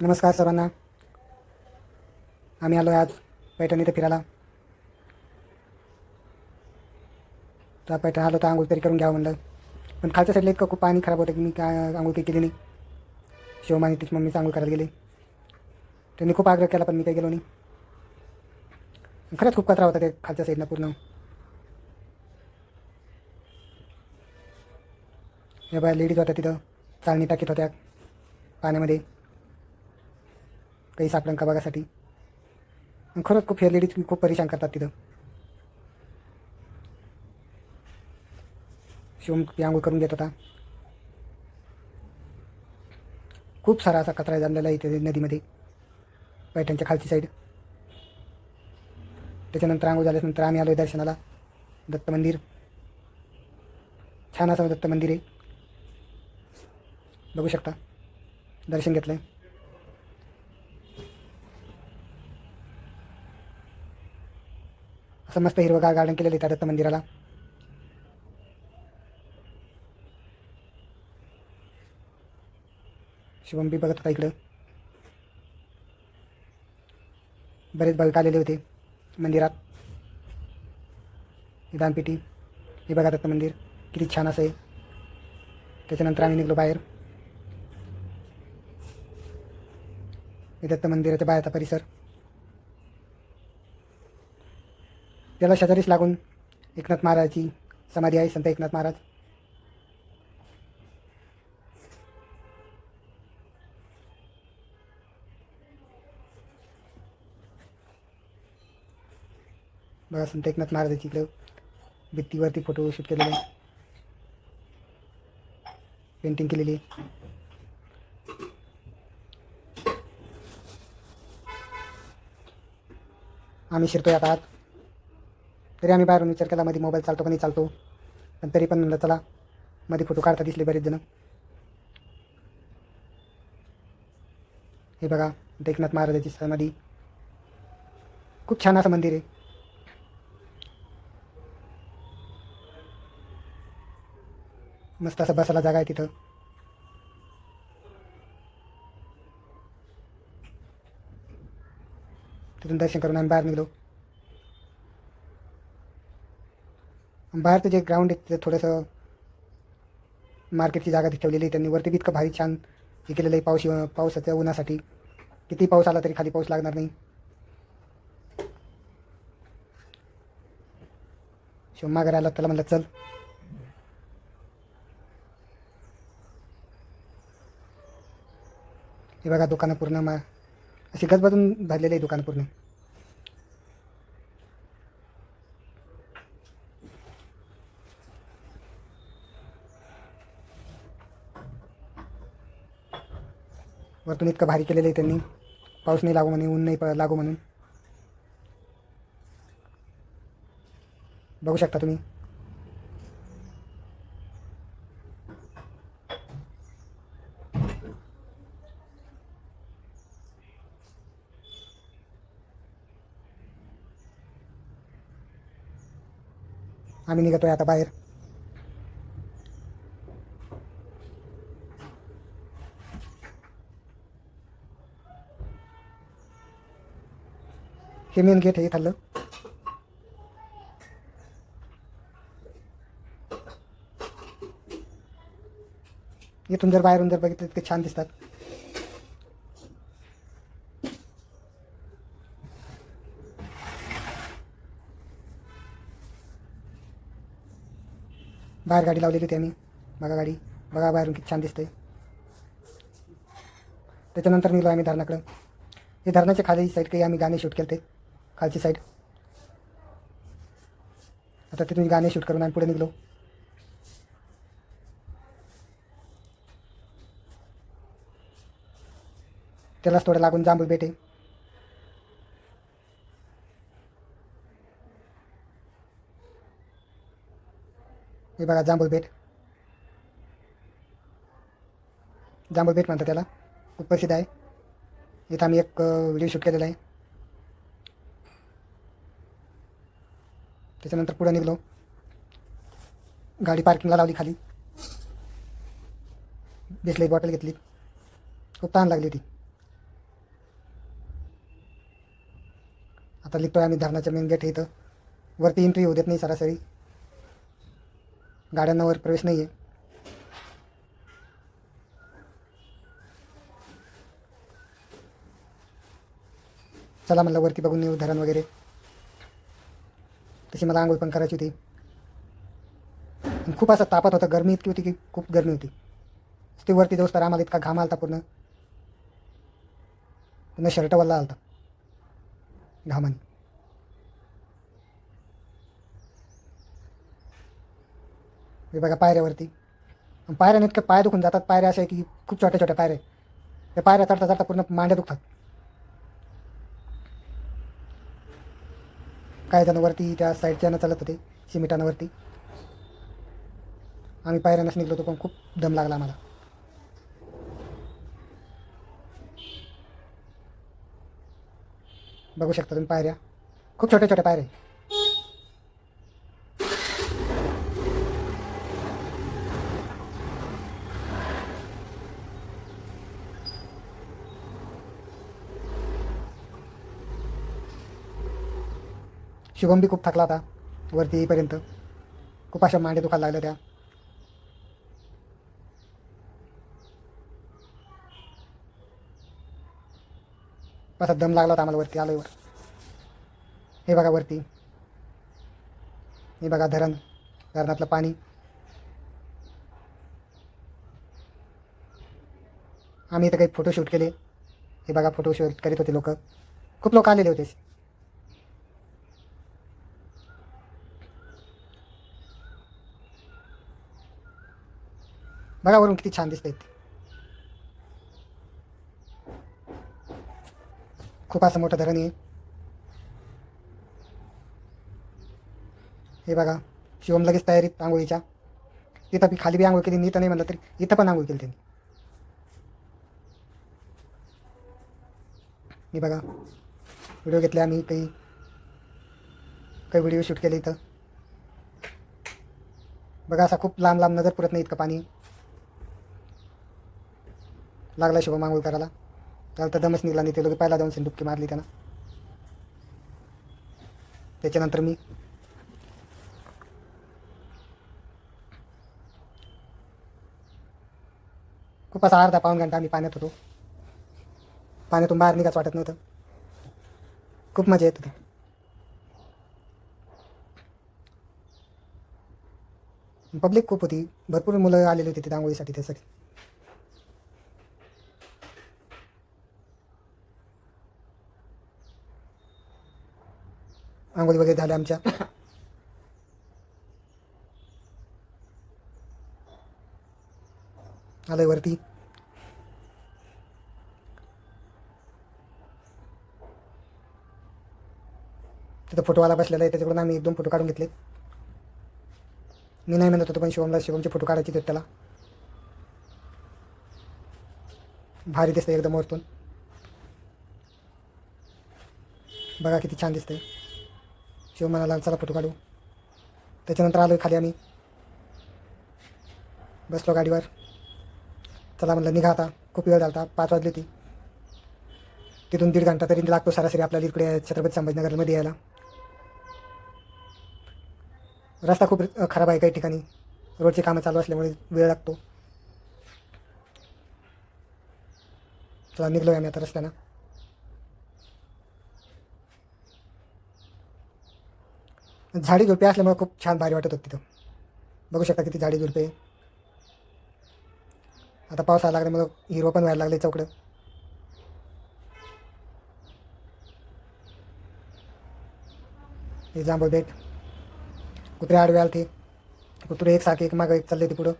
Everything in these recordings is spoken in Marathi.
नमस्कार सर्वांना. आम्ही आलो आहे आज पैठण इथे फिरायला. तर पैठण आलो तर आंघोळ तरी करून घ्यावं म्हणलं. पण खालच्या साईडला इतकं खूप पाणी खराब होतं की मी काय आंघोळ काही केली नाही. शिवमानी तिची मम्मीच आंघोळ करायला गेले. त्यांनी खूप आग्रह केला पण मी काही गेलो नाही. खरंच खूप कचरा होता ते खालच्या साईडनं पूर्ण. हे बाय लेडीज होत्या तिथं चालणी टाकीत होत्या पाण्यामध्ये. काही सापडन का बघासाठी? खरंच खूप हे लेडीज खूप परेशान करतात तिथं. शिवम आंघोळ करून घेत होता. खूप सारा असा कचरा जाणलेला आहे इथे नदीमध्ये पैठणच्या खालची साईड त्याच्यानंतर आंघोळ झाल्यानंतर आम्ही आलो आहे दर्शनाला. दत्त मंदिर. छान असं दत्त मंदिर आहे. बघू शकता. दर्शन घेतलं आहे असं मस्त हिरवगार गार्डन केलेलं आहे त्या दत्त मंदिराला. शिवम बी बघत होता इकडं. बरेच भाविक आलेले होते मंदिरात. ही दानपेटी हे बघा दत्त मंदिर. किती छान असं आहे. त्याच्यानंतर आम्ही निघलो बाहेर. हे दत्त मंदिराच्या बाहेरचा परिसर. त्याला शेजारीच लागून एकनाथ महाराजाची समाधी आहे संत एकनाथ महाराज. बघा संत एकनाथ महाराजाची इकडं भित्तीवरती फोटो शूट केलेले पेंटिंग केलेली आम्ही शिरतोय आता आत. तरी आम्ही बाहेरून विचार केला मध्ये मोबाईल चालतो का नाही चालतो? पण तरी पण म्हणलं चला मध्ये फोटो काढता दिसले बरेच जण. हे बघा एकनाथ महाराजाची समाधी. खूप छान असं मंदिर आहे. मस्त असं बसायला जागा आहे तिथं. तिथून दर्शन करून आम्ही बाहेर निघलो. बाहेरचं जे ग्राउंड आहे तिथं थोडंसं मार्केटची जागा तिथे ठेवलेली आहे. त्यांनी वरती इतकं भारी छान हे केलेलं आहे पाऊस पावसाच्या उन्हासाठी. किती पाऊस आला तरी खाली पाऊस लागणार नाही. शिवमागर आला त्याला म्हणलं चल. हे बघा दुकानं पूर्ण मा अशी गजबजून भरलेलं आहे दुकानं पूर्ण. वरतून इतकं भारी केलेलं आहे त्यांनी. पाऊस नाही लागू म्हणे ऊन नाही प- लागू म्हणून. बघू शकता तुम्ही. आम्ही निघतोय आता बाहेर. हे मेन गेट आहे इथलं इथून जर बाहेरून जर बघितलं इतके छान दिसतात. बाहेर गाडी लावलेली त्यांनी आम्ही. बघा गाडी. बघा बाहेरून किती छान दिसते त्याच्यानंतर निघलो आम्ही धरणाकडं. हे धरणाच्या खाली साईड काही आम्ही गाणे शूट केले खालची साईड आता तिथून गाणे शूट करून आम्ही पुढे निघलो. त्यालाच थोडं लागून जांभूळ बेटे हे बघा जांभूळ बेट जांभूळ बेट म्हणतात त्याला. खूप प्रसिद्ध आहे. इथं आम्ही एक व्हिडिओ शूट केलेला आहे. त्याच्यानंतर पुढे निघलो. गाडी पार्किंगला लावली खाली. बिसलेरी बॉटल घेतली. खूप तहान लागली होती. आता लिहितोय आम्ही धरणाच्या मेन गेट इथं. वरती एंट्री होऊ देत नाही सरासरी. गाड्यांना वर प्रवेश नाही आहे चला म्हणलं वरती बघून येऊ धरण वगैरे. तशी मला आंघोळ पण करायची होती. खूप असं तापत होतं गरमी इतकी होती की खूप गरमी होती. ते वरती दिवस तर आम्हाला इतका घाम आलता पूर्ण. पूर्ण शर्ट वल्ला आलता. घामाने. हे बघा पायऱ्यावरती. पायऱ्याने इतके पाय दुखून जातात. पायऱ्या अशा आहे की खूप छोट्या छोट्या पायऱ्या. त्या पायऱ्या चढता चढता पूर्ण मांड्या दुखतात. काय जणांवरती त्या साईडच्यानं चालत होते सिमिटांवरती. आम्ही पायऱ्यानंच निघलो होतो पण खूप दम लागला आम्हाला. बघू शकता तुम्ही पायऱ्या. खूप छोट्या छोट्या पायऱ्या. शुभम बी खूप थकला होता. वरती येईपर्यंत. खूप अशा मांडे दुखायला लागल्या त्या असा दम लागला होता आम्हाला वरती आलोयवर हे बघा वरती. हे बघा धरण. धरणातलं पाणी. आम्ही इथं काही फोटोशूट केले. हे बघा फोटोशूट करीत होते लोक. खूप लोक आलेले होते. बघा वरून किती छान दिसतंय खूप असं मोठं धरण आहे. हे बघा शिवम लगेच तयारीत आंघोळीच्या. तिथं बी खाली बी आंघोळ केली इथं नाही म्हणलं तरी इथं पण आंघोळ केली त्यांनी. हे बघा व्हिडिओ घेतले आम्ही काही काही व्हिडिओ शूट केले इथं. बघा असा खूप लांब लांब नजर पुरत नाही इतकं पाणी. लागला शुभम आंघोळ करायला. त्याला तर दमच निघाला नाही ते लोक पहिला जाऊन डुबकी मारली त्यानं. त्याच्यानंतर मी खूप असा अर्धा पाऊन घंटा आम्ही पाण्यात होतो. पाण्यातून बाहेर निघाच वाटत नव्हतं. खूप मजा येत होती. पब्लिक खूप होती. भरपूर मुलं आलेली होती तिथे आंघोळीसाठी त्यासाठी. आंघोळी वगैरे झाल्या आमच्या. आलोय वरती. तिथं फोटोवाला बसलेला आहे त्याच्याकडून आम्ही एक दोन फोटो काढून घेतले मी नाही म्हणत होतो पण शिवमला शिवमचे फोटो काढायचे होते त्याला. भारी दिसतंय एकदम वरतून. बघा किती छान दिसतंय. शिव म्हणाला चला फोटो काढू. त्याच्यानंतर आलो खाली आम्ही. बसलो गाडीवर. चला म्हणलं निघा आता. खूप वेळ झाला पाच वाजली होती. तिथून दीड घंटा तरी लागतो सरासरी आपल्याला इकडे छत्रपती संभाजीनगरमध्ये यायला. रस्ता खूप खराब आहे काही ठिकाणी. रोडची कामं चालू असल्यामुळे वेळ लागतो. चला निघलो आम्ही आता रस्त्यानं. झाडी झुडपे असल्यामुळे खूप छान भारी वाटत होती तिथं बघू शकता किती झाडी झुडपे. आता पाऊस आला लागल्यामुळं हिरवं पण व्हायला लागले चौकडं. हे जांभूळ बेट कुत्रे आडवे आले ते कुत्रे एकसारखे एक मागं एक चालले ते पुढं.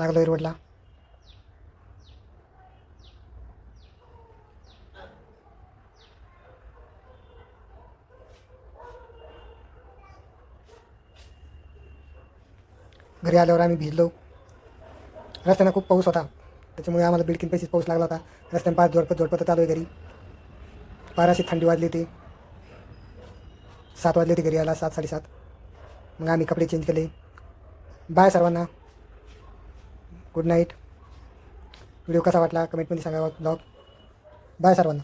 लागलो रोडला. घरी आल्यावर आम्ही भिजलो. रस्त्यानं खूप पाऊस होता. त्याच्यामुळे आम्हाला बिडकीन पैसेच पाऊस लागला होता. रस्त्यानं पाच झोडपत झोडपत आलो आहे घरी. पाराशी थंडी वाजली होती. सात वाजले होते घरी आला सात साडेसात. मग आम्ही कपडे चेंज केले. बाय सर्वांना गुड नाईट व्हिडिओ कसा वाटला? कमेंटमध्ये सांगा. ब्लॉग बाय सर्वांना.